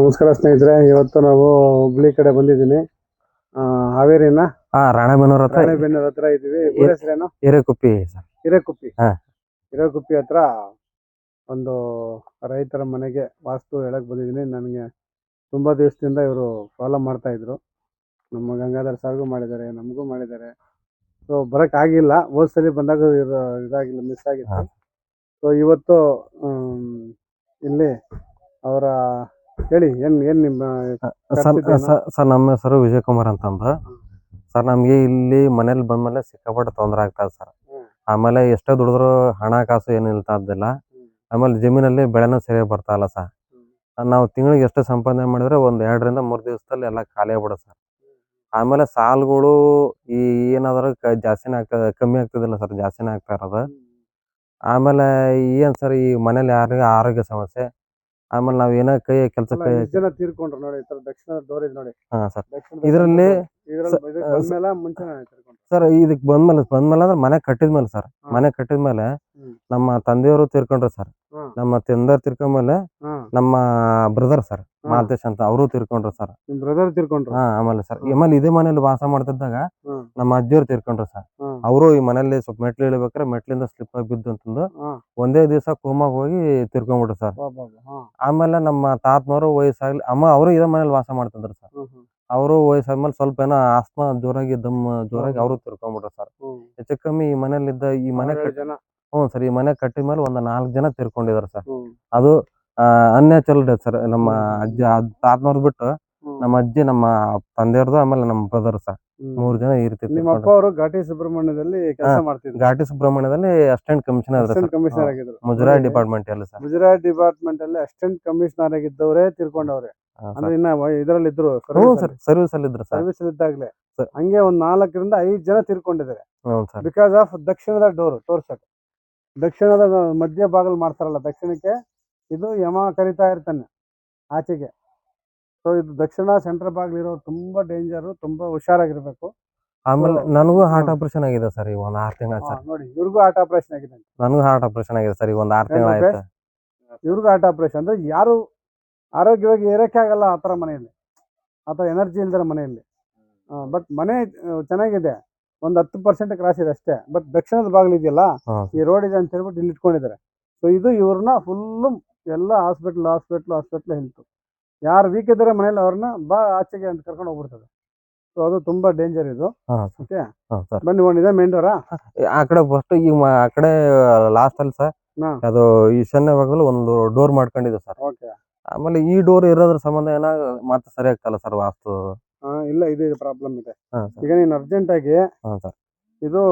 ನಮಸ್ಕಾರ ಸ್ನೇಹಿತರೆ ಇವತ್ತು ನಾವು ಹುಬ್ಳಿ ಕಡೆ ಬಂದಿದ್ದೀನಿ. ಆ, ಹಾವೇರಿನ ಹಾ ರಾಣೆಬೆನ್ನೂರ್ ಹತ್ರ ರಾಣೆಬೆನ್ನೂರ್ ಹತ್ರ ಊರ ಹೆಸರೇನು? ಹಿರೇಕುಪ್ಪಿ ಸರ್. ಹಿರೇಕುಪ್ಪಿ. ಹಾ. ಹಿರೇಕುಪ್ಪಿ ಹತ್ರ ಒಂದು ರೈತರ ಮನೆಗೆ ವಾಸ್ತು ಹೇಳಕ್ ಬಂದಿದ್ದೀನಿ. ನನಗೆ ತುಂಬಾ ದಿವಸದಿಂದ ಇವರು ಫಾಲೋ ಮಾಡ್ತಾ ಇದ್ರು. ನಮ್ಮ ಗಂಗಾಧರ್ ಸರ್ಗೂ ಮಾಡಿದ್ದಾರೆ ನಮಗೂ ಮಾಡಿದ್ದಾರೆ. ಸೊ ಬರಕ್ ಆಗಿಲ್ಲ. ಹೋದ್ ಸಲ ಬಂದಾಗ ಇವ್ರು ಇದಾಗಿಲ್ಲ ಮಿಸ್ ಆಗಿತ್ತು. ಹಾ. ಸೊ ಇವತ್ತು ಆಮ್, ಇಲ್ಲಿ ಅವರ ಹೇಳಿ ಏನ್ ಏನ್ ನಿಮ್ಮ ಸರ್ ಸರ್- ಸರ್ ನಮ್ಮ ಹೆಸರು ವಿಜಯ್ ಕುಮಾರ್ ಅಂತಂದು. ಸರ್ ನಮ್ಗೆ ಇಲ್ಲಿ ಮನೇಲಿ ಬಂದ್ಮೇಲೆ ಸಿಕ್ಕಾಪಟ್ಟೆ ತೊಂದರೆ ಆಗ್ತದೆ ಸರ್. ಹ್ಮ್. ಆಮೇಲೆ ಎಷ್ಟೇ ದುಡಿದ್ರು ಹಣ ಕಾಸು ಏನು ನಿಲ್ತಾ ಇದ್ದಿಲ್ಲ. ಆಮೇಲೆ ಜಮೀನಲ್ಲಿ ಬೆಳೆನ ಸರಿಯಾಗಿ ಬರ್ತಾ ಇಲ್ಲ ಸರ್. ನಾವು ತಿಂಗಳಿಗೆ ಎಷ್ಟು ಸಂಪಾದನೆ ಮಾಡಿದ್ರೆ ಒಂದು ಎರಡರಿಂದ ಮೂರು ದಿವಸದಲ್ಲಿ ಎಲ್ಲ ಖಾಲಿ ಆಗ್ಬಿಡುತ್ತೆ ಸರ್. ಆಮೇಲೆ ಸಾಲಗಳು ಈ ಏನಾದ್ರು ಕ- ಜಾಸ್ತಿನೇ ಆಗ್ತದೆ ಕಮ್ಮಿ ಆಗ್ತದಿಲ್ಲ ಸರ್ ಜಾಸ್ತಿನೇ ಆಗ್ತಾ ಇರೋದು. ಆಮೇಲೆ ಏನ್ ಸರ್ ಈ ಮನೇಲಿ ಯಾರಿಗೆ ಆರೋಗ್ಯ ಸಮಸ್ಯೆ ಆಮೇಲೆ ನಾವ್ ಏನೋ ಕೈ ಕೆಲಸ ಕೈ ಎಷ್ಟ್ ಜನ ತೀರ್ಕೊಂಡ್ರು ನೋಡಿ ಈ ತರ ದಕ್ಷಿಣ ಡೋರ್ ಇದೆ ನೋಡಿ. ಹಾ ಸರ್. ಇದ್ರಲ್ಲಿ ಇದ್ರಲ್ಲಿ ಸ- ಸರ್ ಇದಕ್ ಬಂದ್ಮೇಲೆ ಬಂದ್ಮೇಲೆ ಅಂದ್ರೆ ಮನೆ ಕಟ್ಟಿದ್ಮೇಲೆ ಸರ್. ಮನೆ ಕಟ್ಟಿದ್ಮೇಲೆ. ನಮ್ಮ ತಂದೆಯವರು ತೀರ್ಕೊಂಡ್ರು ಸರ್. ನಮ್ಮ ತಂದೆಯವ್ರು ತಿರ್ಕೊಂಡ್ಮೇಲೆ ನಮ್ಮ ಬ್ರದರ್ ಸರ್. ಮಾಲ್ತೇಶ್ ಅಂತ ಅವರು ತಿರ್ಕೊಂಡ್ರು ಸರ್. ಬ್ರದರ್ ತೀರ್ಕೊಂಡ್ರು? ಹಾ ಆಮೇಲೆ ಸರ್. ಆಮೇಲೆ ಇದೇ ಮನೇಲಿ ವಾಸ ಮಾಡ್ತಿದ್ದಾಗ ನಮ್ಮ ಅಜ್ಜಿಯವ್ರು ತಿರ್ಕೊಂಡ್ರು ಸರ್. ಅವರು ಈ ಮನೇಲಿ ಸ್ವಲ್ಪ ಮೆಟ್ಲು ಇಳಿಬೇಕಾದ್ರೆ ಮೆಟ್ಲಿಂದ ಸ್ಲಿಪ್ ಆಗಿ ಬಿದ್ದು ಅಂತಂದು ಒಂದೇ ದಿವಸ ಕೋಮಾಗ ಹೋಗಿ ತಿರ್ಕೊಂಡ್ಬಿಟ್ರು ಸರ್. ಆಮೇಲೆ ನಮ್ಮ ತಾತನವರು ವಯಸ್ಸಾಗ್ಲಿ ಅಮ್ಮ ಅವರು ಇದೇ ಮನೇಲಿ ವಾಸ ಮಾಡ್ತಿದ್ರು ಸರ್. ಅವರು ವಯಸ್ಸಾದ್ಮೇಲೆ ಸ್ವಲ್ಪ ಏನೋ ಆಸ್ಮಾ ಜೋರಾಗಿ ದಮ್ ಜೋರಾಗಿ. ಅವರು ತಿರ್ಕೊಂಡ್ಬಿಟ್ರು ಸರ್ ಹೆಚ್ಚು ಕಮ್ಮಿ ಈ ಮನೇಲಿದ್ದ ಈ ಮನೆ ಆರೇಳು ಕಟ್ ಜನ ಹ್ಞೂ ಸರ್ ಈ ಮನೆ ಕಟ್ಟಿದ ಮೇಲೆ ಒಂದು ನಾಲ್ಕು ಜನ ತಿರ್ಕೊಂಡಿದ್ದಾರೆ ಸರ್ ಹ್ಮ್ ಅದು ಅನ್ಯಾಚುರಲ್ ಡೆತ್ ಸರ್ ನಮ್ಮ. ಅಜ್ಜ ತಾತನವ್ರು ತಾತನವ್ರದ್ದು ಬಿಟ್ಟು ಹ್ಮ್. ನಮ್ಮ ಅಜ್ಜಿ ನಮ್ಮ ತಂದೆಯವ್ರದ್ದು ಆಮೇಲೆ ನಮ್ಮ ಬ್ರದರ್ ಸರ್. ಮೂರು ಜನ ಇರ್ತಿತ್ತು ರೀತಿ ನಿಮ್ಮ ಅಪ್ಪ. ಅವರು ಘಾಟಿ ಸುಬ್ರಹ್ಮಣ್ಯದಲ್ಲಿ ಕೆಲಸ. ಮಾಡ್ತಿದ್ರು. ಘಾಟಿ ಸುಬ್ರಹ್ಮಣ್ಯದಲ್ಲಿ ಅಸಿಸ್ಟೆಂಟ್ ಕಮಿಷನರ್ ಅಸ್ಟೆಂಟ್ ಕಮಿಷನರ್ ಆಗಿದ್ರು. ಮುಜರಾಯಿ ಡಿಪಾರ್ಟ್ಮೆಂಟ್ ಅಲ್ಲಿ ಸರ್. ಗುಜರಾತ್ ಡಿಪಾರ್ಟ್ಮೆಂಟ್ ಅಲ್ಲಿ ಅಸಿಸ್ಟೆಂಟ್ ಕಮಿಷನರ್ ಆಗಿದ್ದವರೇ ತಿರ್ಕೊಂಡವ್ರೆ. ಅಂದ್ರೆ ಇನ್ನ ಇದ್ರಲ್ಲಿ ಇದ್ರು ಸರ್ ಸರ್ವಿಸ್ ಅಲ್ಲಿ ಇದ್ರು ಸರ್. ಸರ್ವಿಸ್ ಇದ್ದಾಗ್ಲೇ. ಸರ್. ಹಂಗೆ ಒಂದ್ ನಾಲ್ಕರಿಂದ ಐದ್ ಜನ ತಿರ್ಕೊಂಡಿದ್ದಾರೆ. ಬಿಕಾಸ್ ಆಫ್ ದಕ್ಷಿಣದ ಡೋರ್ ತೋರ್ಸಕ್ ದಕ್ಷಿಣದ ಮಧ್ಯ ಭಾಗಲ್ ಮಾಡ್ತಾರಲ್ಲ ದಕ್ಷಿಣಕ್ಕೆ ಇದು ಯಮ ಕರಿತಾ ಇರ್ತಾನೆ ಆಚೆಗೆ. ಸೊ ಇದು ದಕ್ಷಿಣ ಸೆಂಟರ್ ಬಾಗಿಲು ತುಂಬಾ ಡೇಂಜರು ತುಂಬಾ ಹುಷಾರಾಗಿರ್ಬೇಕು. ಆಮೇಲೆ ನನಗೂ ಹಾರ್ಟ್ ಆಪರೇಷನ್ ಆಗಿದೆ ಸರ್ ಈ ಒಂದು ಆರು ತಿಂಗಳ ಹಾ, ಸರ್. ನೋಡಿ ಇವ್ರಿಗೂ ಹಾರ್ಟ್ ಆಪರೇಷನ್ ಆಗಿದೆ ನನಗೂ ಹಾರ್ಟ್ ಆಪರೇಷನ್ ಆಗಿದೆ ಸರ್ ಈಗ ಒಂದು ಆರು ತಿಂಗಳ ಆಯ್ತು. ಇವ್ರಿಗೂ ಹಾರ್ಟ್ ಆಪರೇಷನ್ ಅಂದ್ರೆ ಯಾರು ಆರೋಗ್ಯವಾಗಿ ಇರಕ್ಕೆ ಆಗಲ್ಲ ಆ ಥರ ಮನೆಯಲ್ಲಿ. ಆ ಥರ ಎನರ್ಜಿ ಇಲ್ದಿರ ಮನೆಯಲ್ಲಿ. ಬಟ್ ಮನೆ ಆ, ಚೆನ್ನಾಗಿದೆ. ಒಂದು ಹತ್ತು ಪರ್ಸೆಂಟ್ ಕ್ರಾಸ್ ಇದೆ ಅಷ್ಟೇ. ಬಟ್ ದಕ್ಷಿಣದ ಬಾಗಿಲು ಇದೆಯಲ್ಲ ಈ ರೋಡ್ ಇದೆ ಅಂತ ಹೇಳ್ಬಿಟ್ಟು ಇಲ್ಲಿ ಇಟ್ಕೊಂಡಿದ್ದಾರೆ. ಸೊ ಇದು ಇವ್ರನ್ನ ಫುಲ್ಲು ಎಲ್ಲ ಹಾಸ್ಪಿಟ್ಲ್ ಹಾಸ್ಪಿಟ್ಲ್ ಹಾಸ್ಪಿಟ್ಲ್ ಹೆಲ್ತ್ ಯಾರು ವೀಕ್ ಇದ್ದಾರೆ ಮನೇಲಿ ಅವ್ರನ್ನ ಬಾ ಆಚೆಗೆ ಅಂತ ಕರ್ಕೊಂಡು ಹೋಗ್ಬಿಡ್ತದೆ. ಸೊ ಅದು ತುಂಬಾ ಡೇಂಜರ್ ಇದು. ಓಕೆ ಬನ್ನಿ ಒಂದಿದೆ ಇದೆ ಮೇನ್ ಡೋರಾ ಆ? ಕಡೆ ಫಸ್ಟ್ ಈಗ ಮ- ಆ ಕಡೆ ಲಾಸ್ಟ್ ಅಲ್ಲಿ ಸರ್ ಹಾ. ಅದು ಈಶಾನ್ಯ ಭಾಗದಲ್ಲಿ ಒಂದು ಡೋರ್ ಮಾಡ್ಕೊಂಡಿದೆ ಸರ್. ಓಕೆ ಆಮೇಲೆ ಈ ಡೋರ್ ಇರೋದ್ರ ಸಂಬಂಧ ಏನ ಮತ್ತೆ ಸರಿ ಆಗ್ತಲ್ಲ ಸರ್ ವಾಸ್ತು? ಇಲ್ಲ ಇದು ಪ್ರಾಬ್ಲಮ್ ಇದೆ. ಹಾಂ ಸರ್. ಈಗ ನೀನು ಅರ್ಜೆಂಟ್ ಆಗಿ ಹಾ ಸರ್. ಇದು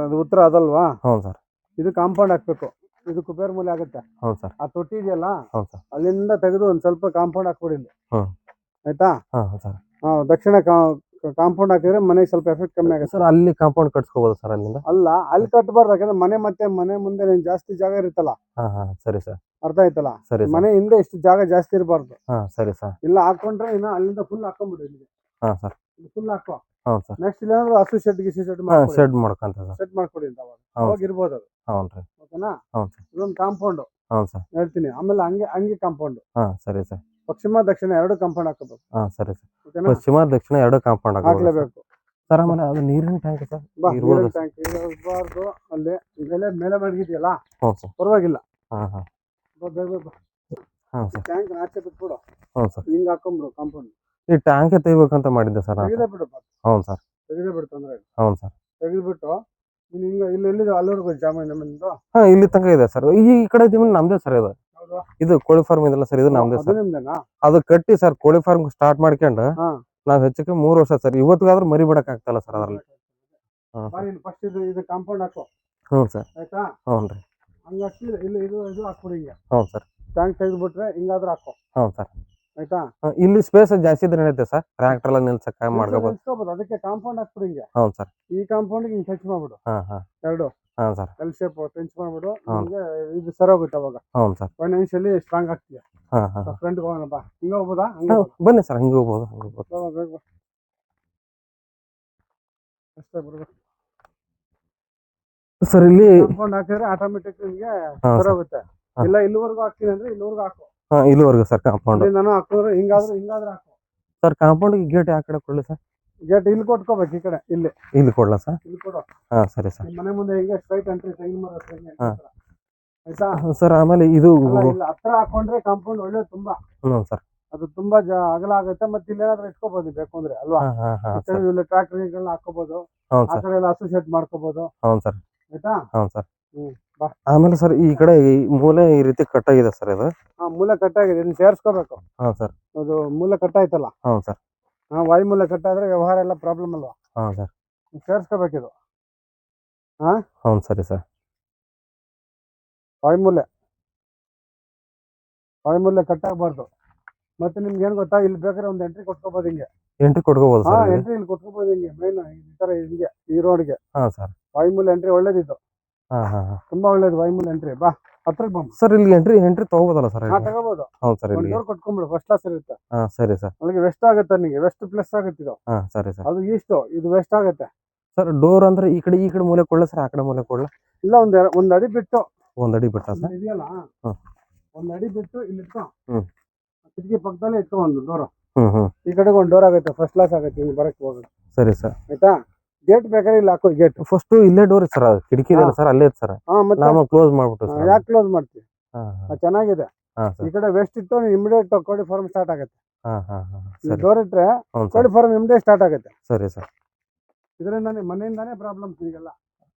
ಅದು ಉತ್ತರ ಅದಲ್ವಾ? ಹ್ಞೂ ಸರ್. ಇದು ಕಾಂಪೌಂಡ್ ಹಾಕ್ಬೇಕು. ಇದು ಕುಬೇರ್ ಮೂಲೆ ಆಗುತ್ತೆ. ಸರ್. ಆ ತೊಟ್ಟಿ ಇದೆಯಲ್ಲ ಸರ್. ಅಲ್ಲಿಂದ ತೆಗೆದು ಒಂದ್ ಸ್ವಲ್ಪ ಕಾಂಪೌಂಡ್ ಹಾಕ್ಬಿಡಿ ಇಲ್ಲಿ ಹ್ಮ್. ಆಯ್ತಾ? ಹಾಂ ಸರ್. ಹಾ, ದಕ್ಷಿಣ ಕಾಂಪೌಂಡ್ ಹಾಕಿದ್ರೆ ಮನೆಗೆ ಸ್ವಲ್ಪ ಎಫೆಕ್ಟ್ ಕಮ್ಮಿ ಆಗುತ್ತೆ. ಸರ್ ಅಲ್ಲಿ ಕಾಂಪೌಂಡ್ ಕಟ್ಸ್ಕೋಬೋದು ಸರ್ ಅಲ್ಲಿಂದ? ಅಲ್ಲ ಅಲ್ಲಿ ಕಟ್ಬಾರ್ದು ಯಾಕಂದ್ರೆ ಮನೆ ಮತ್ತೆ ಮನೆ ಮುಂದೆ ನೀನ್ ಜಾಸ್ತಿ ಜಾಗ ಇರುತ್ತಲ್ಲ? ಹಾಂ ಹಾಂ ಸರಿ ಸರ್. ಅರ್ಥ ಆಯ್ತಲ್ಲ? ಸರಿ ಮನೆ ಹಿಂದೆ ಇಷ್ಟು ಜಾಗ ಜಾಸ್ತಿ ಇರಬಾರ್ದು. ಹಾಂ ಸರಿ ಸರ್. ಇಲ್ಲ ಹಾಕೊಂಡ್ರೆ ಇನ್ನ ಅಲ್ಲಿಂದ ಫುಲ್ ಹಾಕೊಂಡ್ಬಿಡು ಇಲ್ಲಿಗೆ. ಹಾಂ ಸರ್. ಫುಲ್ ಹಾಕೋ. ಸರ್. ನೆಕ್ಸ್ಟ್ ಇಲ್ಲಾಂದ್ರೆ ಹಸು ಶೆಡ್ ಗಿಸು ಶೆಡ್ ಹಾಂ ಶೆಡ್ ಮಾಡ್ಕೊಂತ ಸರ್. ಸೆಟ್ ಮಾಡ್ಕೊಡಿ ಅಂತ ಅವಾಗ ಇರ್ಬೋದು ಅದು. ಹ್ಞೂ ರೀ. ಓಕೆನಾ? ಹ್ಞೂ ಸರ್ ಇದೊಂದು ಕಾಂಪೌಂಡ್. ಹ್ಞೂ ಸರ್. ಹೇಳ್ತೀನಿ. ಆಮೇಲೆ ಹಂಗೆ ಹಂಗೆ ಕಾಂಪೌಂಡ್. ಹಾಂ ಸರಿ ಸರ್. ಪಶ್ಚಿಮ ದಕ್ಷಿಣ ಎರಡು ಕಾಂಪೌಂಡ್ ಹಾಕೋಬೇಕು. ಹಾಂ ಸರಿ ಸರ್. ಓಕೆನಾ? ಪಶ್ಚಿಮ ದಕ್ಷಿಣ ಎರಡು ಕಾಂಪೌಂಡ್ ಹಾಕಬಹುದು ಹಾಕ್ಲೇಬೇಕು. ಸರ್ ಆಮೇಲೆ ಅದು ನೀರಿನ ಟ್ಯಾಂಕ್ ಸರ್. ಬಾ ಇರ್ಬೋದು ನೀರಿನ ಟ್ಯಾಂಕ್ ಇರಬಾರ್ದು. ಅಲ್ಲಿ ಮೇಲೆ ಮೇಲೆ ಮಡಗಿದೆಯಲ್ಲ ಹ್ಞೂ ಸರ್. ಪರವಾಗಿಲ್ಲ. ಹಾಂ ಹಾಂ. ಬಾ, ಬೇಗ ಬೇಗ ಬಾ. ಹಾಂ ಸರ್. ಟ್ಯಾಂಕ್ ಆಚೆ ಬಿಟ್ಬಿಡು ಹ್ಞೂ ಸರ್. ಹಿಂಗ್ ಹಾಕೊಂಬಿಡು ಕಾಂಪೌಂಡ್. ಈ ಟ್ಯಾಂಕೆ ತೆಗಿಬೇಕಂತ ಮಾಡಿದ್ದೆ ಸರ್ ನಾನು. ತೆಗೆದೇ ಬಿಡು ಹ್ಞೂ ಸರ್. ತೆಗೆದೇ ಬಿಡು ಅಂದ್ರೆ ಇಲ್ಲ. ಹ್ಞೂ ಸರ್. ತೆಗೆದ್ಬಿಟ್ಟು ಹಿಂಗ ಇಲ್ಲಿ ಎಲ್ಲಿದೆ? ಅಲ್ಲಿವರೆಗೂ ಜಾಮೀನು ನಿಮ್ದು. ಹಾಂ ಇಲ್ಲಿ ತನಕ ಇದೆ ಸರ್. ಈ ಈ ಕಡೆ ಜಮೀನು ನಮ್ದೇ ಸರ್ ಇದು. ಹೌದಾ. ಇದು ಕೋಳಿ ಫಾರ್ಮ್ ಇದೆಲ್ಲ ಸರ್ ಇದು ನಮ್ದೇ ಅದು ಸರ್. ನಿಮ್ದೇನಾ? ಅದು ಕಟ್ಟಿ ಸರ್ ಕೋಳಿ ಫಾರ್ಮ್ ಸ್ಟಾರ್ಟ್ ಮಾಡ್ಕೊಂಡು ಹಾ. ನಾವ್ ಹೆಚ್ಚಕ್ಕೆ ಮೂರು ವರ್ಷ ಸರ್. ಇವತ್ತಿಗಾದ್ರೂ ಮರಿ ಬಿಡಕ್ ಆಗ್ತಲ್ಲ ಸರ್ ಅದ್ರಲ್ಲಿ. ಬಾ ಫಸ್ಟ್ ಇದು ಇದು ಕಾಂಪೌಂಡ್ ಹಾಕು. ಹ್ಞೂ ಸರ್. ಆಯ್ತಾ? ಹ್ಞೂ ರೀ. ಹಂಗ ಹಾಕಿ ಇಲ್ಲಿ ಇದು ಇದು ಹಾಕ್ಬಿಡಿ ಹಿಂಗೆ. ಹ್ಞೂ ಸರ್. ಟ್ಯಾಂಕ್ ತೆಗೆದ್ಬಿಟ್ರೆ ಹಿಂಗಾದ್ರೂ ಹಾಕೋ. ಹ್ಞೂ ಸರ್. ಆಯ್ತಾ? ಇಲ್ಲಿ ಸ್ಪೇಸ್ ಜಾಸ್ತಿ ಇದ್ರೆ ನಡೆಯುತ್ತೆ ಸರ್? ಟ್ರ್ಯಾಕ್ಟರ್ ಎಲ್ಲ ನಿಲ್ಸಕ್ಕೆ ಮಾಡ್ಕೋಬಹುದು ನಿಲ್ಸ್ಕೊಬೋದು. ಅದಕ್ಕೆ ಕಾಂಪೌಂಡ್ ಹಾಕ್ಬಿಡಿ ಹಿಂಗೆ. ಹ್ಞೂ ಸರ್. ಈ ಕಾಂಪೌಂಡ್ ಹಿಂಗೆ ಟಚ್ ಮಾಡ್ಬಿಡು. ಹಾ ಹಾಂ. ಎರಡು. ಹಾಂ ಸರ್. ಎಲ್ ಶೇಪ್ ಟೆಂಚ್ ಮಾಡ್ಬಿಡು. ಹ್ಮ್. ನಿಮ್ಗೆ ಇದು ಸರೋಗುತ್ತೆ ಅವಾಗ. ಹೌದು ಸರ್. Financially strong ಆಗ್ತೀಯ. ಹಾ ಹಾಂ. ಫ್ರೆಂಡ್ ಹೋಗೋಣ ಬಾ ಹಿಂಗ ಹೋಗ್ಬೋದಾ? ಹಂಗೆ ಹಾಂ ಬನ್ನಿ ಸರ್ ಹಿಂಗೆ ಹೋಗ್ಬೋದು ಹಂಗೆ ಹೋಗ್ಬೋದು. ಬಾ, ಬಾ, ಬೇಗ ಬಾ. ಅಷ್ಟೇ ಸರ್ ಇಲ್ಲಿ ಕಾಂಪೌಂಡ್ ಹಾಕಿದ್ರೆ ಆಟೋಮೆಟಿಕ್ ನಿಮ್ಗೆ ಸರಿ ಸರ್. ಸರೋಗುತ್ತೆ ಹಾ. ಇಲ್ಲ ಇಲ್ಲಿವರೆಗೂ ಹಾಕ್ತೀನಿ ಅಂದ್ರೆ ಇಲ್ಲಿವರೆಗೂ ಹಾಕು. ಹಾ ಇಲ್ಲಿವರೆಗೂ ಸರ್ ಕಾಂಪೌಂಡ್ ನಾನು ಹಾಕಿದ್ರೆ ಹಿಂಗಾದ್ರೆ ಹಿಂಗಾದ್ರೆ ಹಾಕು ಸರ್ ಕಾಂಪೌಂಡ್ ಗೇಟ್ ಯಾವ ಕಡೆ ಕೊಡ್ಲಿ ಸರ್ ಗೇಟ್ ಇಲ್ಲಿ ಕೊಟ್ಕೋಬೇಕು ಈ ಕಡೆ ಇಲ್ಲಿ. ಇಲ್ಲಿ ಕೊಡ್ಲಾ ಸರ್ ಇಲ್ಲಿ ಕೊಡು. ಹಾ ಸರಿ ಸರ್ ಮನೆ ಮುಂದೆ ಹಿಂಗೆ ಸ್ಟ್ರೈಟ್ ಎಂಟ್ರಿ ಸೈನ್ ಮರ ಹಾ. ಆಯ್ತಾ? ಸರ್ ಆಮೇಲೆ ಇದು ಹತ್ರ ಹಾಕೊಂಡ್ರೆ ಕಾಂಪೌಂಡ್ ಒಳ್ಳೆ ತುಂಬಾ. ಹ್ಞೂ ಸರ್ ಅದು ತುಂಬಾ ಜ ಅಗಲ ಆಗುತ್ತೆ ಮತ್ತೆ ಇಲ್ಲಿ ಏನಾದ್ರೂ ಇಟ್ಕೋಬಹುದು ಬೇಕು ಅಂದ್ರೆ ಅಲ್ವಾ? ಇಲ್ಲಿ ಹಾಕೋಬಹುದು ಆ ಕಡೆ ಎಲ್ಲ ಅಸೋಸಿಯೇಟ್ ಮಾಡ್ಕೋಬಹುದು ಹೌದು ಸರ್ ಆಯ್ತಾ? ಹೌದು ಸರ್ ಹ್ಮ್. ಆಮೇಲೆ ಸರ್ ಈ ಕಡೆ ಈ ಮೂಲೆ ಈ ರೀತಿ ಕಟ್ ಆಗಿದೆ ಸರ್ ಇದು? ಆ, ಮೂಲೆ ಕಟ್ಟಾಗಿದೆ. ಇದನ್ನ ಸೇರಿಸ್ಕೋಬೇಕು. ಹಾಂ ಸರ್. ಅದು ಮೂಲೆ ಕಟ್ಟಾಯ್ತಲ್ಲ? ಹೌದು ಸರ್. ಹಾ ವಾಯು ಮೂಲೆ ಕಟ್ಟಾದ್ರೆ ವ್ಯವಹಾರ ಎಲ್ಲ ಪ್ರಾಬ್ಲಮ್ ಅಲ್ವಾ? ಹಾಂ ಸರ್. ಸೇರ್ಸ್ಕೋಬೇಕಿದು ಹ್ಞೂ ಸರಿ ಸರ್. ವಾಯುಮೂಲೆ ವಾಯುಮೂಲೆ ಕಟ್ಟಾಗಬಾರ್ದು. ಮತ್ತೆ ನಿಮ್ಗೆ ಏನ್ ಗೊತ್ತಾ? ಇಲ್ಲಿ ಬೇಕಾದ್ರೆ ಒಂದು ಎಂಟ್ರಿ ಕೊಟ್ಕೋಬಹುದು ಹಿಂಗೆ. ಎಂಟ್ರಿ ಕೊಟ್ಕೋಬೋದು ಹಾ ಸರ್ ಎಂಟ್ರಿ ಇಲ್ಲಿ ಕೊಟ್ಕೋಬಹುದು ಹಿಂಗೆ. ಮೈನ್ ಈ ತರ ಹಿಂಗೆ ಈ ರೋಡ್ಗೆ ಹಾಂ ಸರ್. ವಾಯುಮೂಲೆ ಎಂಟ್ರಿ ಒಳ್ಳೇದಿತ್ತು. ಹಾಂ ಹಾಂ ಹಾಂ. ತುಂಬಾ ಒಳ್ಳೇದು ವಾಯುಮೂಲೆ ಎಂಟ್ರಿ ಬಾ ಹತ್ರಕ್ಕೆ ಬಾ. ಸರ್ ಇಲ್ಲಿ ಎಂಟ್ರಿ ಎಂಟ್ರಿ ತಗೋಬೋದಲ್ಲ ಸರ್ ಹಾ ತಗೋಬಹುದು ಹೌದು ಸರ್ ಇಲ್ಲಿ. ಡೋರ್ ಕೊಟ್ಕೊಂಡ್ಬಿಡು ಫಸ್ಟ್ ಕ್ಲಾಸ್ ಇರುತ್ತೆ. ಹಾಂ ಸರಿ ಸರ್. ನನಗೆ ವೆಸ್ಟ್ ಆಗುತ್ತೆ ನಿಮಗೆ ವೆಸ್ಟ್ ಪ್ಲಸ್ ಆಗುತ್ತೆ ಇದು? ಹಾ ಸರಿ ಸರ್. ಅದು ಈಸ್ಟ್ ಇದು ವೆಸ್ಟ್ ಆಗುತ್ತೆ. ಸರ್ ಡೋರ್ ಅಂದ್ರೆ ಈ ಕಡೆ ಈ ಕಡೆ ಮೂಲೆ ಕೊಡ್ಲ ಸರ್? ಆ ಕಡೆ ಮೂಲೆ ಕೊಡ್ಲ? ಇಲ್ಲ ಒಂದ್ ಒಂದ್ ಅಡಿ ಬಿಟ್ಟು. ಒಂದ್ ಅಡಿ ಬಿಟ್ಟ ಸರ್? ಇದೆಯಲ್ಲ? ಒಂದ್ ಅಡಿ ಬಿಟ್ಟು ಇಲ್ಲಿ ಇಟ್ಕೊ. ಕಿಟಕಿ ಪಕ್ಕದಲ್ಲೇ ಇಟ್ಕೊ ಒಂದು ಡೋರ್ ಹ್ಮ್ ಹ್ಮ್. ಈ ಕಡೆಗೆ ಒಂದು ಡೋರ್ ಆಗುತ್ತೆ ಫಸ್ಟ್ ಕ್ಲಾಸ್ ಆಗುತ್ತೆ ಬರಕ್ ಬರಕ್ಕೆ ಹೋಗುತ್ತೆ ಸರಿ ಸರ್. ಆಯ್ತಾ? ಗೇಟ್ ಬೇಕಾದ್ರೆ ಇಲ್ಲಿ ಹಾಕೋ ಗೇಟ್ ಫಸ್ಟ್ ಇಲ್ಲೇ ಡೋರ್ ಸರ್ ಕಿಟಕಿ ಇದೆ ಸರ್ ಅಲ್ಲೇ ಸರ್ ಹಾ ಮತ್ತೆ ನಾವು ಕ್ಲೋಸ್ ಮಾಡ್ಬಿಟ್ಟು ಸರ್ ಯಾಕೆ ಕ್ಲೋಸ್ ಮಾಡ್ತೀವಿ ಹಾ ಅದು ಚೆನ್ನಾಗಿದೆ. ಹಾ ಈ ಸರ್ ಕಡೆ ವೆಸ್ಟ್ ಇಟ್ಟು ಇಮಿಡಿಯೇಟ್ ಕೋಳಿ ಫಾರ್ಮ್ ಸ್ಟಾರ್ಟ್ ಆಗುತ್ತೆ. ಹಾ ಹಾ ಹಾ ಸರ್. ಡೋರ್ ಇಟ್ರೆ ಕೋಡಿ ಕೋಳಿ ಫಾರ್ಮ್ ಇಮಿಡಿಯೇಟ್ ಸ್ಟಾರ್ಟ್ ಆಗುತ್ತೆ. ಸರಿ ಸರ್ ಇದರಿಂದಾನೇ ಮನೆಯಿಂದಾನೇ ಪ್ರಾಬ್ಲಮ್ ಸಿಗಲ್ಲ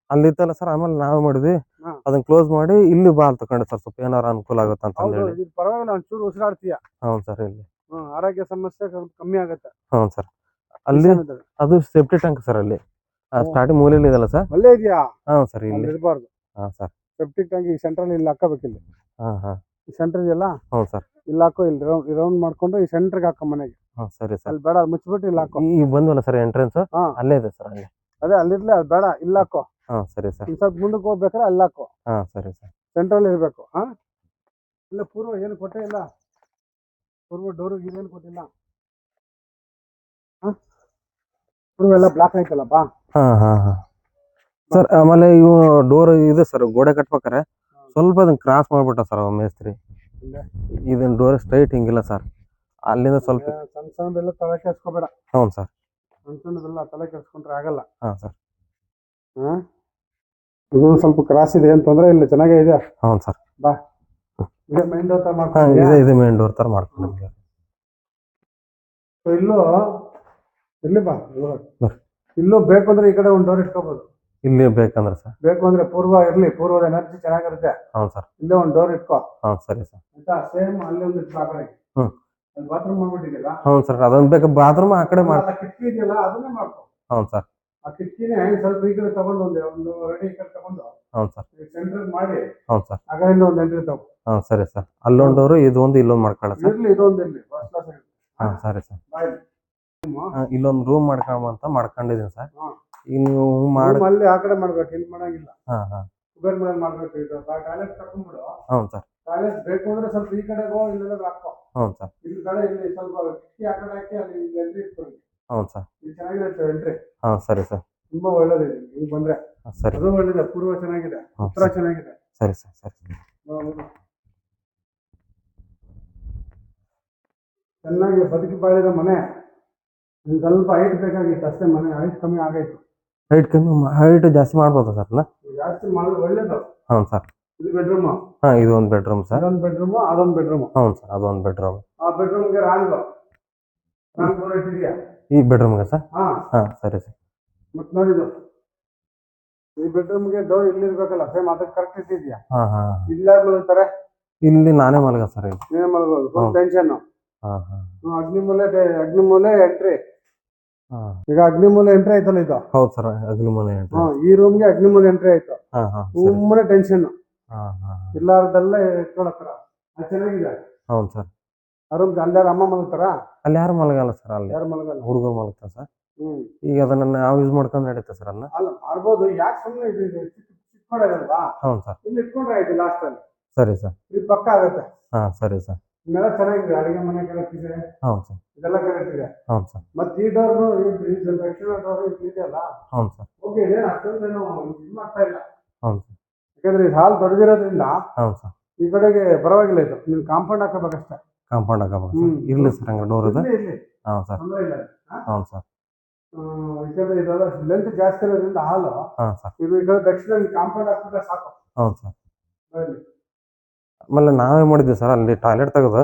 ಅಲ್ಲಿ ಇತ್ತಲ್ಲ ಸರ್ ಆಮೇಲೆ ನಾವು ಮಾಡಿದ್ವಿ. ಹಾ. ಅದನ್ನ ಕ್ಲೋಸ್ ಮಾಡಿ ಇಲ್ಲಿ ಬಾಲ್ ತಕೊಂಡೆ ಸರ್ ಸ್ವಲ್ಪ ಏನಾರ ಅನುಕೂಲ ಆಗುತ್ತೆ ಅಂತ ಹೌದು ಹೇಳಿ. ಇದು ಪರವಾಗಿಲ್ಲ ಒಂಚೂರು ಉಸಿರಾಡ್ತೀಯ. ಹೌದು ಸರ್ ಇಲ್ಲಿ. ಹ್ಮ್ ಆರೋಗ್ಯ ಸಮಸ್ಯೆ ಸ್ವಲ್ಪ ಕಮ್ಮಿ ಆಗುತ್ತೆ. ಹ್ಞೂ ಸರ್ ಅಲ್ಲಿ ಅದು ಸೇಫ್ಟಿ ಟ್ಯಾಂಕ್ ಸರ್ ಅಲ್ಲಿ. ಸ್ಟಾರ್ಟಿಂಗ್ ಮೂಲೆಯಲ್ಲಿ ಇದೆಲ್ಲ ಸರ್ ಅಲ್ಲೇ ಇದೆಯಾ? ಹಾಂ ಸರ್ ಇಲ್ಲಿ. ಇರಬಾರ್ದು. ಹಾ ಸರ್ ಸೇಫ್ಟಿ ಟ್ಯಾಂಕ್ ಈ ಸೆಂಟ್ರಲ್ಲಿ ಇಲ್ಲಿ ಹಾಕಬೇಕು ಇಲ್ಲಿ. ಹಾ ಹಾ. ಈ ಸೆಂಟರ್ ಇದೆಯಲ್ಲ? ಹೌದು ಸರ್ ಇಲ್ಲಿ ಹಾಕೋ ಇಲ್ಲಿ ರೌಂಡ್ ರೌಂಡ್ ಮಾಡ್ಕೊಂಡು ಈ ಸೆಂಟ್ರಿಗೆ ಹಾಕೋ ಮನೆಗೆ. ಹಾ ಸರಿ ಸರ್ ಅಲ್ಲಿ ಬೇಡ ಮುಚ್ಚಿಬಿಟ್ಟು ಇಲ್ಲಿ ಹಾಕೋ. ಈಗ ಬಂದ್ವಲ್ಲ ಸರ್ ಎಂಟ್ರೆನ್ಸ್ ಹಾ. ಅಲ್ಲೇ ಇದೆ ಸರ್ ಅಲ್ಲಿ. ಅದೇ ಅಲ್ಲಿರ್ಲಿ ಅದು ಬೇಡ ಇಲ್ಲಿ ಹಾಕೋ. ಹಾಂ ಸರಿ ಸರ್ ಸ್ವಲ್ಪ ಮುಂದಕ್ಕೆ ಹೋಗ್ಬೇಕಾದ್ರೆ ಅಲ್ಲಿ ಹಾಕೋ. ಹಾಂ ಸರಿ ಸರ್ ಸೆಂಟ್ರಲ್ ಇರಬೇಕು ಹಾ? ಇಲ್ಲ ಪೂರ್ವ ಏನು ಕೊಟ್ಟೇ ಇಲ್ಲ. ಪೂರ್ವ ಡೋರು ಏನು ಕೊಟ್ಟಿಲ್ಲ ಹಾ ಪೂರ್ವ ಎಲ್ಲ ಬ್ಲಾಕ್ ಆಯ್ತಲ್ಲಪ್ಪ ಹಾ ಹಾ ಹಾ. ಸರ್ ಆಮೇಲೆ ಇವು ಡೋರ್ ಇದೆ ಸರ್ ಗೋಡೆ ಕಟ್ಬೇಕಾರೆ? ಸ್ವಲ್ಪ ಅದನ್ನ ಕ್ರಾಸ್ ಮಾಡ್ಬಿಟ್ಟ ಸರ್ ಅವ ಮೇಸ್ತ್ರಿ. ಇದನ್ನ ಡೋರ್ ಸ್ಟ್ರೈಟ್ ಹಿಂಗಿಲ್ಲ ಸರ್. ಅಲ್ಲಿಂದ ಸ್ವಲ್ಪ ಸಣ್ಣ ಸಣ್ಣದೆಲ್ಲ ತಲೆ ಕೆಡ್ಸ್ಕೊಬೇಡ. ಹ್ಞೂ ಸರ್. ಸಣ್ಣ ಸಣ್ಣದೆಲ್ಲ ತಲೆ ಕೆಡ್ಸ್ಕೊಂಡ್ರೆ ಆಗಲ್ಲ. ಹಾಂ ಸರ್. ಹಾ? ಇದು ಸ್ವಲ್ಪ ಕ್ರಾಸ್ ಇದೆ ಏನ್ ತೊಂದರೆ ಇಲ್ಲ ಚೆನ್ನಾಗೇ ಇದೆ. ಹ್ಞೂ ಸರ್. ಬಾ. ಇದೆ ಮೈನ್ ಡೋರ್ ತರ ಹಾಂ ಮಾಡ್ಕೊಂಡಿದ್ಯಾ? ಇದೆ ಇದೆ ಮೇನ್ ಡೋರ್ ಥರ ಮಾಡ್ಕೊಂಡು So ಇಲ್ಲೂ ಇಲ್ಲಿ ಬಾ. ಇಲ್ಲೂ ಬೇಕು ಅಂದ್ರೆ ಈ ಕಡೆ ಒಂದು ಡೋರ್ ಇಟ್ಕೋಬಹುದು ಇಲ್ಲಿ ಬೇಕಂದ್ರೆ ಸರ್. ಬೇಕು ಅಂದ್ರೆ ಪೂರ್ವ ಇರ್ಲಿ ಪೂರ್ವದ ಎನರ್ಜಿ ಚೆನ್ನಾಗಿರುತ್ತೆ. ಹ್ಞೂ ಸರ್. ಇಲ್ಲೇ ಒಂದು ಡೋರ್ ಇಟ್ಕೋ. ಹ್ಞೂ ಸರಿ ಸರ್. ಆಯ್ತಾ? ಸೇಮ್ ಅಲ್ಲಿ ಒಂದು ಇಟ್ಕೋ ಆ ಕಡೆ. ಹ್ಮ್. ಬಾತ್ರೂಮ್ ಮಾಡ್ಬಿಟ್ಟಿದ್ಯಲ್ಲ? ಹ್ಞೂ ಸರ್ ಅದೊಂದು ಬೇಕು ಬಾತ್ರೂಮ್ ಆ ಕಡೆ ಮಾಡಿ ಆ ಕಿಟಕಿ ಇದೆಯಲ್ಲ ಅದನ್ನೇ ಮಾಡ್ಕೋ. ಹ್ಞೂ ಸರ್. ಆ ಕಿಟಕಿನೇ ಸ್ವಲ್ಪ ಈ ಕಡೆ ತಗೊಂಡು ಒಂದು ಒಂದು ರೆಡಿ ಈ ಕಡೆ ತಗೊಂಡು ಹ್ಞೂ ಸರ್. ಸೆಂಟರ್ ಮಾಡಿ ಹ್ಞೂ ಸರ್. ಆ ಕಡೆಯಿಂದ ಒಂದು ಎಂಟ್ರಿ ತಗೋ. ಹಾಂ ಸರಿ ಸರ್. ಅಲ್ಲೊಂದು ಡೋರು ಇದು ಒಂದು ಇಲ್ಲೊಂದು ಮಾಡ್ಕೊಳ್ಳ ಸರ್. ಇರ್ಲಿ ಇದೊಂದು ಇರ್ಲಿ. ಫಸ್ಟ್ ಕ್ಲಾಸ್ ಹಾಂ ಸರಿ ಸರ್. ಬಾಯ್ ಇಲ್ಲೊಂದು ರೂಮ್ ಮಾಡ್ಕೊಂಬಂತ ಮಾಡ್ಕೊಂಡಿದ್ದೀನಿ ಸರ್. ಈಗ ನೀವು ಮಾಡಿ ಅಲ್ಲಿ ಆ ಕಡೆ ಮಾಡ್ಬೇಕು ಇಲ್ಲಿ ಮಾಡಂಗಿಲ್ಲ. ಹಾಂ ಹಾಂ. ಕುಬೇರ್ ಮಾಡ್ಬೇಕು ಇದು ಟಾಯ್ಲೆಟ್ ತಗೊಂಡ್ಬಿಡು. ಹೌದು ಸರ್. ಟಾಯ್ಲೆಟ್ ಬೇಕು ಅಂದ್ರೆ ಸ್ವಲ್ಪ ಈ ಕಡೆ ಹೋಗಿ ಇಲ್ಲೆಲ್ಲ ಹಾಕೋ. ಹೌದು ಸರ್. ಇಲ್ಲಿ ಕಡೆ ಇಲ್ಲಿ ಸ್ವಲ್ಪ ಕಿಟಕಿ ಆ ಕಡೆ ಹಾಕಿ ಅಲ್ಲಿ ಎಂಟ್ರಿ ಇಟ್ಕೊಳ್ಳಿ. ಹ್ಞೂ ಸರ್. ಇಲ್ಲಿ ಚೆನ್ನಾಗಿರುತ್ತೆ ಎಂಟ್ರಿ ಹಾಂ ಸರಿ ಸರ್. ತುಂಬಾ ಒಳ್ಳೇದಿದೆ ನೀವು ಬಂದ್ರೆ. ಸರಿ. ಅದು ಒಳ್ಳೇದೆ ಪೂರ್ವ ಚೆನ್ನಾಗಿದೆ ಉತ್ತರ ಚೆನ್ನಾಗಿದೆ. ಸರಿ ಸರ್ ಸರಿ ಹೌದು. ಚೆನ್ನಾಗಿ ಬದುಕಿ ಬಾಳಿದ ಮನೆ. ಸ್ವಲ್ಪ ಹೈಟ್ ಬೇಕಾಗಿತ್ತು ಅಷ್ಟೇ ಮನೆ ಹೈಟ್ ಕಮ್ಮಿ ಆಗೈತು. ಹೈಟ್ ಕಮ್ಮಿ ಹೈಟ್ ಜಾಸ್ತಿ ಮಾಡ್ಬೋದಾ ಸರ್ ನಾ? ಜಾಸ್ತಿ ಮಾಡಿದ್ರೆ ಒಳ್ಳೇದು. ಹೌದು ಸರ್ ಇದು ಬೆಡ್ರೂಮ್ ಹಾಂ ಇದು ಒಂದು ಬೆಡ್ರೂಮ್ ಸರ್ ಅದೊಂದು ಬೆಡ್ರೂಮ್ ಅದೊಂದು ಬೆಡ್ರೂಮ್ ಹೌದು ಸರ್ ಅದೊಂದು ಬೆಡ್ರೂಮ್ ಆ ಬೆಡ್ರೂಮ್ಗೆ ರಾಂಗ್. ರಾಂಗ್ ಇಟ್ಟಿದ್ಯಾ ಈ ಬೆಡ್ರೂಮ್ಗೆ ಸರ್ ಹಾ. ಹಾಂ ಸರಿ ಸರ್ ಮತ್ತೆ ನೋಡಿದ್ದು ಈ ಬೆಡ್ರೂಮ್ಗೆ ಡೋರ್ ಇಲ್ಲಿರ್ಬೇಕಲ್ಲ ಸೇಮ್ ಅದಕ್ಕೆ ಕರೆಕ್ಟ್ ಇಟ್ಟಿದ್ಯಾ ಹಾಂ ಹಾಂ. ಇಲ್ಲ ಮಲಗ್ತಾರೆ? ಇಲ್ಲಿ ನಾನೇ ಮಲಗ ಸರ್ ನೀನೇ ಮಲಗೋದು ಫುಲ್ ಹಾ ಟೆನ್ಷನ್ ಹಾಂ ಹಾಂ. ಅಗ್ನಿ ಮೂಲೆ ಎಂಟ್ರಿ ಹಾಂ ಈಗ ಅಗ್ನಿಮೂಲೆ ಎಂಟ್ರಿ ಆಯ್ತಲ್ಲ ಇದು ಹೌದು ಸರ್ ಅಗ್ನಿಮೂಲ ಎಂಟ್ರಿ ಹಾ, ಈ ರೂಮ್ಗೆ ಅಗ್ನಿಮೂಲೆ ಎಂಟ್ರಿ ಆಯ್ತು. ಹಾ ಹಾ ಸರಿ. ಸುಮ್ಮನೆ ಟೆನ್ಷನ್ ಹಾಂ ಹಾಂ ಇಲ್ಲಾರ್ದೆಲ್ಲ ಇಟ್ಕೊಳತ್ತಾರ ಅದು ಚೆನ್ನಾಗಿದೆ. ಹೌದು ಸರ್. ಆ ರೂಮ್ ಅಲ್ಲಾರ ಅಮ್ಮ ಮಲಗ್ತಾರ? ಅಲ್ಲಿ ಯಾರು ಮಲಗಲ್ಲ ಸರ್ ಅಲ್ಲಿ. ಯಾರು ಮಲಗಲ್ಲ? ಹುಡುಗರು ಮಲಗ್ತಾರೆ ಸರ್. ಹ್ಮ್. ಈಗ ಅದನ್ನ ನಾವು ಯೂಸ್ ಮಾಡ್ಕೊಂಡು ನಡೀತಾ ಸರ್ ಅದನ್ನ ಅಲ್ಲ ಮಾಡ್ಬೋದು. ಯಾಕೆ ಸುಮ್ಮನೆ ಇದು ಇದು ಚಿಕ್ಕ ಸರ್. ಇಲ್ಲಿ ಇಟ್ಕೊಂಡ್ರೆ ಆಯ್ತು ಲಾಸ್ಟ್ ಅಲ್ಲಿ. ಸರಿ ಸರ್. ಇದು ಪಕ್ಕ ಆಗುತ್ತೆ. ಹಾ ಸರಿ ಸರ್. ಇನ್ನೆಲ್ಲ ಚೆನ್ನಾಗಿದೆ ಅಡಿಗೆ ಮನೆ ಕರೆಕ್ಟ್ ಹೌದು ಸರ್. ಇದೆಲ್ಲ ಕರೆಕ್ಟ್ ಇದೆ ಹ್ಞೂ ಸರ್. ಮತ್ತೆ ಈ ಡೋರ್ನು ಈ ದಕ್ಷಿಣ ಡೋರ್ ಇದೆಯಲ್ಲ ಹೌದು ಸರ್. ಓಕೆ ಏನು ಅಷ್ಟೊಂದೇನು ಇದು ಮಾಡ್ತಾ ಇಲ್ಲ. ಹೌದು ಸರ್. ಯಾಕಂದ್ರೆ ಈ ಹಾಲ್ ದೊಡ್ಡದಿರೋದ್ರಿಂದ ಹೌದು ಸರ್. ಈ ಕಡೆಗೆ ಪರವಾಗಿಲ್ಲ ಇದು. ನೀವು ಕಾಂಪೌಂಡ್ ಹಾಕೋಬೇಕಷ್ಟೇ. ಕಾಂಪೌಂಡ್ ಹಾಕಬೇಕು. ಇರ್ಲಿ ಸರ್ ಹಂಗೆ ಡೋರ್ ಇದೆ. ಇಲ್ಲಿ ಸರ್. ತೊಂದ್ರೆ ಇಲ್ಲ. ಹೌದು ಸರ್. ಯಾಕಂದ್ರೆ ಇದೆಲ್ಲ ಲೆಂತ್ ಜಾಸ್ತಿ ಇರೋದ್ರಿಂದ ಹಾಲು ಹಾಂ ಸರ್. ಇದು ಈ ಕಡೆ ದಕ್ಷಿಣ ಕಾಂಪೌಂಡ್ ಹಾಕಿದ್ರೆ ಸಾಕು. ಹೌದು ಸರ್. ಆಮೇಲೆ ನಾವೇ ಮಾಡಿದ್ವಿ ಸರ್ ಅಲ್ಲಿ ಟಾಯ್ಲೆಟ್ ತೆಗೆದು.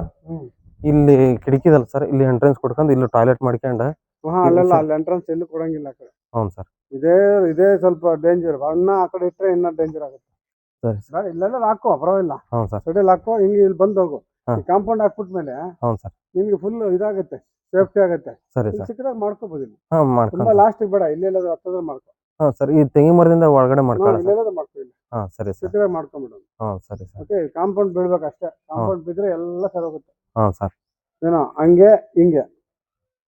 ಇಲ್ಲಿ ಕಿಟಕಿ ಇದಲ್ಲ ಸರ್ ಇಲ್ಲಿ ಎಂಟ್ರೆನ್ಸ್ ಕೊಡ್ಕೊಂಡು ಇಲ್ಲಿ ಟಾಯ್ಲೆಟ್ ಮಾಡ್ಕೊಂಡು ಹಾ ಅಲ್ಲೆಲ್ಲ ಅಲ್ಲಿ ಎಂಟ್ರೆನ್ಸ್ ಎಲ್ಲೂ ಕೊಡಂಗಿಲ್ಲ ಆ ಕಡೆ. ಹ್ಞೂ ಸರ್. ಇದೇ ಇದೇ ಸ್ವಲ್ಪ ಡೇಂಜರ್ ಇನ್ನ ಆ ಕಡೆ ಇಟ್ಟರೆ ಇನ್ನ ಡೇಂಜರ್ ಆಗುತ್ತೆ. ಸರಿ ಸರ್. ಬೇಡ, ಇಲ್ಲೆಲ್ಲ ಹಾಕೋ ಪರವಾಗಿಲ್ಲ. ಹೌದು ಸರ್. ಸೈಡಲ್ಲಿ ಹಾಕೋ ಹಿಂಗೆ ಇಲ್ಲಿ ಬಂದು ಹೋಗು. ಹಾ. ಕಾಂಪೌಂಡ್ ಹಾಕ್ಬಿಟ್ಮೇಲೆ ಹೌದು ಸರ್. ನಿಮ್ಗೆ ಫುಲ್ ಇದಾಗುತ್ತೆ ಸೇಫ್ಟಿ ಆಗುತ್ತೆ. ಸರಿ ಸರ್. ಚಿಕ್ಕದಾಗಿ ಮಾಡ್ಕೋಬಹುದು ಇಲ್ಲಿ ಹಾಂ ತುಂಬಾ ಮಾಡ್ಕೊಂಡು ಲಾಸ್ಟಿಗೆ ಬೇಡ ಇಲ್ಲೆಲ್ಲಾದ್ರೂ ಹತ್ತದಲ್ಲಿ ಮಾಡ್ಕೊ. ಹಾಂ ಸರ್ ಈ ತೆಂಗಿನ ಮರದಿಂದ ಒಳಗಡೆ ಮಾಡ್ಕೊಳ್ಳಿ ಸರ್. ಇಲ್ಲೆಲ್ಲಾದ್ರೂ ಮಾಡ್ಕೊ ಇಲ್ಲಿ. ಹಾಂ ಸರಿ ಸರ್. ಚಿಕ್ಕದಾಗಿ ಮಾಡ್ಕೊಂಬಿಡು ಹ್ಞೂ ಸರಿ ಸರ್. ಓಕೆ ಕಾಂಪೌಂಡ್ ಬೀಳ್ಬೇಕು ಅಷ್ಟೇ. ಕಾಂಪೌಂಡ್ ಬಿದ್ರೆ ಎಲ್ಲ ಸರಿ ಹೋಗುತ್ತೆ. ಹಾ ಸರ್. ಏನೋ ಹಂಗೆ ಹಿಂಗೆ.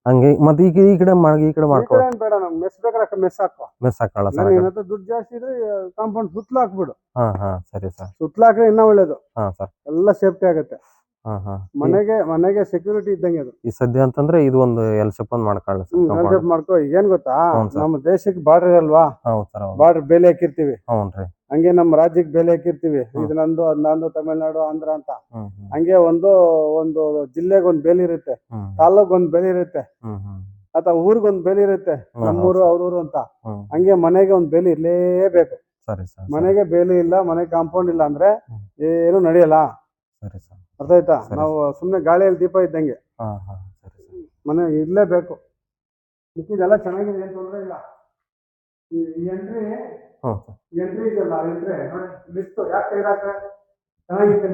ಹಂಗೆ ಮತ್ತೆ ಈ ಈ ಕಡೆ ಮಾಡಿ ಈ ಕಡೆ ಈ ಮಾಡ್ಕೊ ಕಡೆ ಏನ್ ಬೇಡ ನಮ್ಗೆ ಮೆಸ್ ಬೇಕಾದ್ರೆ ಮೆಸ್ ಹಾಕೋ. ಮೆಸ್ ಹಾಕಲ್ಲ ಸರ್? ನಿನ್ನ ದುಡ್ಡು ಜಾಸ್ತಿ ಇದ್ರೆ ಕಾಂಪೌಂಡ್ ಸುತ್ತಲೂ ಹಾಕ್ಬಿಡು. ಹಾ ಹಾ ಸರಿ ಸರ್. ಸುತ್ತಲೂ ಹಾಕ್ರೆ ಇನ್ನೂ ಒಳ್ಳೇದು. ಹಾ ಸರ್. ಎಲ್ಲ ಸೇಫ್ಟಿ ಆಗುತ್ತೆ. ಹಾಂ ಹಾಂ. ಮನೆಗೆ ಮನೆಗೆ ಸೆಕ್ಯೂರಿಟಿ ಇದ್ದಂಗೆ ಅದು. ಈ ಸದ್ಯ ಅಂತಂದ್ರೆ ಇದು ಒಂದು ಎಲ್ ಶೇಪ್ ಒಂದು ಮಾಡ್ಕೊಳ್ಳಿ ಮಾಡ್ಕೋ. ಏನ್ ಗೊತ್ತಾ? ನಮ್ಮ ದೇಶಕ್ಕೆ ಬಾರ್ಡರ್ ಅಲ್ವಾ? ಬಾರ್ಡರ್ ಬೇಲಿ ಹಾಕಿರ್ತೀವಿ. ಹ್ಞೂ ರೀ. ಹಂಗೆ ನಮ್ಮ ರಾಜ್ಯಕ್ಕೆ ಬೆಲೆ ಹಾಕಿರ್ತೀವಿ. ಇದು ನಂದು ಅದ್ ನಂದು ತಮಿಳ್ನಾಡು ಆಂಧ್ರ ಅಂತ. ಹಂಗೆ ಒಂದು ಒಂದು ಜಿಲ್ಲೆಗೆ ಒಂದ್ ಬೆಲೆ ಇರುತ್ತೆ. ತಾಲೂಕ್ ಒಂದ್ ಬೆಲೆ ಇರುತ್ತೆ. ಅಥವಾ ಊರಿಗೆ ಒಂದು ಬೇಲಿ ಇರುತ್ತೆ. ನಮ್ಮೂರು ಅವ್ರೂರು ಅಂತ. ಹಂಗೆ ಮನೆಗೆ ಒಂದು ಬೆಲೆ ಇರ್ಲೇಬೇಕು. ಸರಿ ಸರ್ ಸರಿ. ಮನೆಗೆ ಬೇಲಿ ಇಲ್ಲ ಮನೆ ಕಾಂಪೌಂಡ್ ಇಲ್ಲ ಅಂದ್ರೆ ಏನು ನಡೆಯಲ್ಲ. ಸರಿ ಸರ್. ಅರ್ಥ ಆಯ್ತಾ? ನಾವು ಸುಮ್ನೆ ಗಾಳಿಯಲ್ಲಿ ದೀಪ ಇದ್ದಂಗೆ. ಮನೆ ಇರ್ಲೇಬೇಕು. ಮಿಕ್ಕಿದೆಲ್ಲ ಚೆನ್ನಾಗಿದೆ ಏನು ತೊಂದ್ರೆ ಇಲ್ಲ. ಈ ಎಂಟ್ರಿ ಎಂಟ್ರಿ ಇದೆಲ್ಲ ಎಂಟ್ರಿ ಲಿಸ್ಟು ಯಾಕೆ ತೆಗ್ದಾಕ್ರೆ ಚೆನ್ನಾಗಿತ್ತು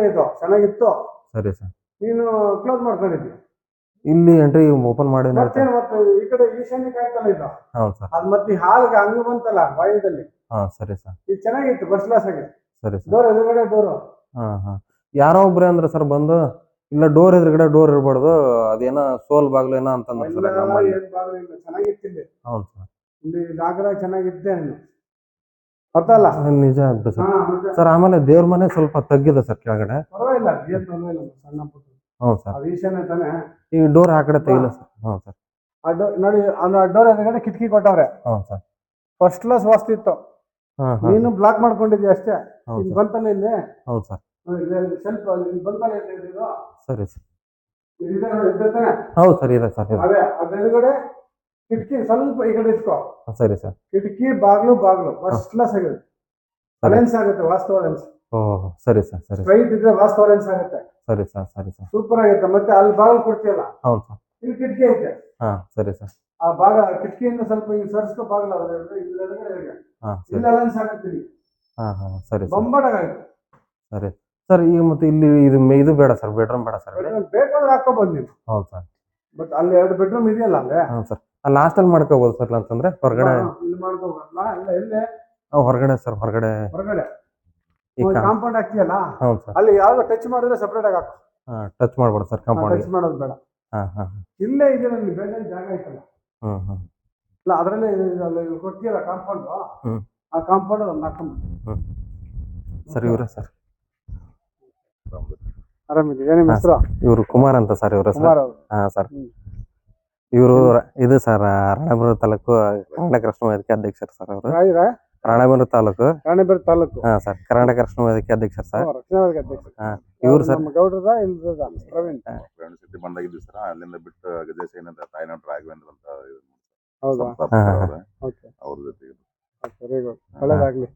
ಇದು? ಚೆನ್ನಾಗಿತ್ತು? ಸರಿ ಸರ್. ನೀನು ಕ್ಲೋಸ್ ಮಾಡ್ಕೊಂಡಿದ್ದಿ. ಇಲ್ಲಿ ಎಂಟ್ರಿ ಓಪನ್ ಮಾಡಿ ಮತ್ತೇನು ಮತ್ತೆ ಈ ಕಡೆ ಈಶಾನ್ಯಕ್ಕೆ ಆಯ್ತಲ್ಲ ಇದು ಹೌದು ಸರ್. ಅದು ಮತ್ತೆ ಹಾಲ್ಗೆ ಹಂಗ ಬಂತಲ್ಲ ಬಾಯಿದಲ್ಲಿ ಹಾ ಸರಿ ಸರ್. ಇದು ಚೆನ್ನಾಗಿತ್ತು ಫಸ್ಟ್ ಕ್ಲಾಸ್ ಆಗಿ. ಸರಿ ಸರ್. ಡೋರ್ ಎದುರುಗಡೆ ಡೋರ್ ಹಾ ಹಾ. ಯಾರೋ ಒಬ್ರೆ ಅಂದ್ರೆ ಸರ್ ಬಂದು ಇಲ್ಲ ಡೋರ್ ಎದುರುಗಡೆ ಡೋರ್ ಇರಬಾರ್ದು ಅದೇನೋ ಸೋಲ್ ಬಾಗ್ಲು ಏನೋ ಅಂತಂದ್ರೆ ಸರ್ ಚೆನ್ನಾಗಿತ್ತು ಹೌದು ಸರ್. ಇಲ್ಲಿ ಜಾಗರ ಚೆನ್ನಾಗಿದ್ದೆ ನೀನು. ಅಲ್ಲ ನಿಜ ಅಂತ ಸರ್. ಸರ್ ಆಮೇಲೆ ದೇವ್ರ ಮನೆ ಸ್ವಲ್ಪ ತಗ್ಗಿದೆ ಸರ್ ಕೆಳಗಡೆ. ಪರವಾಗಿಲ್ಲ ಏನ್ ತೊಂದರೆ ಇಲ್ಲ ಸಣ್ಣ ಪುಟ್ಟ. ಹ್ಞೂ ಸರ್. ಅದು ಈಶಾನ್ಯ ತಾನೆ? ಈ ಡೋರ್ ಆ ಕಡೆ ತೆಗಿಲ್ಲ ಸರ್. ಹ್ಞೂ ಸರ್. ಆ ಡೋ ನೋಡಿ ಆ ಡೋರ್ ಎದುರುಗಡೆ ಕಿಟಕಿ ಕೊಟ್ಟವ್ರೆ. ಹ್ಞೂ ಸರ್. ಫಸ್ಟ್ ಕ್ಲಾಸ್ ವಾಸ್ತು ಇತ್ತು. ಹಾಂ ಹಾಂ. ನೀನು ಬ್ಲಾಕ್ ಮಾಡ್ಕೊಂಡಿದ್ದೆ ಅಷ್ಟೇ? ಹೌದು ಇಲ್ಲಿ ಬಂತಲ್ಲ ಇಲ್ಲಿ? ಹೌದು ಸರ್. ಸ್ವಲ್ಪ ಇಲ್ಲಿ ಬಂತಲ್ಲ ಇಲ್ಲಿ ಇದು ಸರಿ ಸರ್. ಇದೆ ನೋಡಿ, ಇದೆ ತಾನೆ? ಹೌದು ಸರ್ ಇದೆ ಸರ್ ಇದೆ. ಅದೇ ಅದ್ರ ಎದುರುಗಡೆ ಕಿಟಕಿ ಸ್ವಲ್ಪ ಈ ಕಡೆ ಇಟ್ಕೋ ಸರಿ ಸರ್. ಕಿಟಕಿ ಬಾಗ್ಲು ಬಾಗ್ಲು. ಫಸ್ಟ್ ಕ್ಲಾಸ್ ಸರಿ. ಲೆನ್ಸ್ ಆಗುತ್ತೆ ವಾಸ್ತವ ಲೆನ್ಸ್ ಓಹ್ ಸರಿ ಸರ್ ಸರಿ ಸ್ಟ್ರೈಟ್ ಇದ್ರೆ ವಾಸ್ತವ ಲೆನ್ಸ್ ಆಗುತ್ತೆ. ಸರಿ ಸರ್ ಸರಿ ಸರ್. ಸೂಪರ್ ಆಗುತ್ತೆ. ಮತ್ತೆ ಅಲ್ಲಿ ಬಾಗಿಲು ಕೊಡ್ತೀಯಲ್ಲ? ಹೌದು ಸರ್. ಇಲ್ಲಿ ಕಿಟಕಿ ಐತೆ. ಹಾ ಸರಿ ಸರ್. ಆ ಭಾಗ ಕಿಟಕಿಯಿಂದ ಸ್ವಲ್ಪ ಹಿಂಗ್ ಸರ್ಸ್ಕೊ ಬಾಗ್ಲ ಇಲ್ಲ ಲೆನ್ಸ್ ಆಗುತ್ತೆ ಹಾ ಹಾಂ ಸರಿ ಬೊಂಬಾಟಾಗುತ್ತೆ ಸರಿ. ಸರ್ ಈಗ ಮತ್ತೆ ಇಲ್ಲಿ ಇದು ಇದು ಬೇಡ ಸರ್ ಬೆಡ್ರೂಮ್ ಬೇಡ ಸರ್ ಬೇಕಾದ್ರೆ ಹಾಕೋಬೋದು ಬಂದಿದ್ದು ಹೌದು ಸರ್. ಬಟ್ ಅಲ್ಲಿ ಎರಡು ಬೆಡ್ರೂಮ್ ಇದೆಯಲ್ಲ ಅಂದ್ರೆ ಹಾಂ ಸರ್. ಅಲ್ಲಿ ಮಾಡ್ಕೋಬಹುದು ಸರ್ ಅಂತಂದ್ರೆ ಹೊರಗಡೆ? ಇಲ್ಲಿ ಮಾಡ್ಕೋಬೋದಲ್ಲ? ಇಲ್ಲ ಇಲ್ಲೇ. ಹೊರಗಡೆ ಸರ್ ಹೊರಗಡೆ. ಹೊರಗಡೆ. ಈ ಕಾಂಪೌಂಡ್ ಹಾಕ್ತಿಯಲ್ಲ? ಹೌದು ಸರ್ ಅಲ್ಲಿ ಯಾವ್ದು ಟಚ್ ಮಾಡಿದ್ರೆ ಸೆಪರೇಟ್ ಆಗಿ ಹಾಕು. ಹಾಂ ಟಚ್ ಮಾಡ್ಬೋದು ಸರ್ ಕಾಂಪೌಂಡ್ ಟಚ್ ಮಾಡೋದು ಬೇಡ. ಹಾ ಹಾ ಇಲ್ಲೇ ಇದೆ ನನಗೆ ಬೇರೆ ಜಾಗ ಐತಲ್ಲ. ಹ್ಮ್ ಹ್ಮ್. ಇಲ್ಲ ಅದರಲ್ಲೇ ಅಲ್ಲಿ ಕೊಡ್ತೀಯಲ್ಲ ಕಾಂಪೌಂಡ್. ಆ ಕಾಂಪೌಂಡ್ ಒಂದು ಹಾಕೊಂಡು ಸರ್ ಇವರೇ ಸರ್ ಆರಾಮಿದ್ದೀವಿ ನಿಮ್ಮ ಹೆಸರು? ಇವರು ಕುಮಾರ್ ಅಂತ ಸರ್ ಇವರು ಸರ್ ಕುಮಾರ್ ಹಾಂ ಸರ್. ಇವರು ಇದು ಸರ್ ರಾಣೆಬೆನ್ನೂರು ತಾಲೂಕು ಕರ್ನಾಟಕ ರಾಷ್ಟ್ರ ವೇದಿಕೆ ಅಧ್ಯಕ್ಷರು ಸರ್ ಅವರು. ರಾಯಿರ ರಾಣೆಬೆನ್ನೂರು ತಾಲೂಕು. ರಾಣಿಬೇರ್ ತಾಲೂಕು. ಹಾ ಸರ್ ಕರ್ನಾಟಕ ರಾಷ್ಟ್ರ ವೇದಿಕೆ ಅಧ್ಯಕ್ಷರು ಸರ್ ರಕ್ಷಣಾ ವೇದಿಕೆ ಅಧ್ಯಕ್ಷ ಹಾಂ ಇವ್ರು ಸರ್ ನಮ್ಮ ಗೌಡ್ರದ ಇಲ್ದ ಪ್ರವೀಣ್. ಪ್ರಯಾಣ ಸತಿ ಬಂದಾಗಿದ್ವಿ ಸರ್ ಅಲ್ಲಿಂದ ಬಿಟ್ಟು ಗಜೇಶ್ ಏನಂತ ತಾಯಿನಾಡ್ ರಾಘವೇಂದ್ರ ಅಂತ ಹೌದಾ? ಸಂಸ್ಥಾಪಕರು ಅವ್ರೆ. ಓಕೆ. ಅವ್ರ ಜೊತೆಗೆ ವೆರಿ ಗುಡ್ ಒಳ್ಳೇದಾಗ್ಲಿ.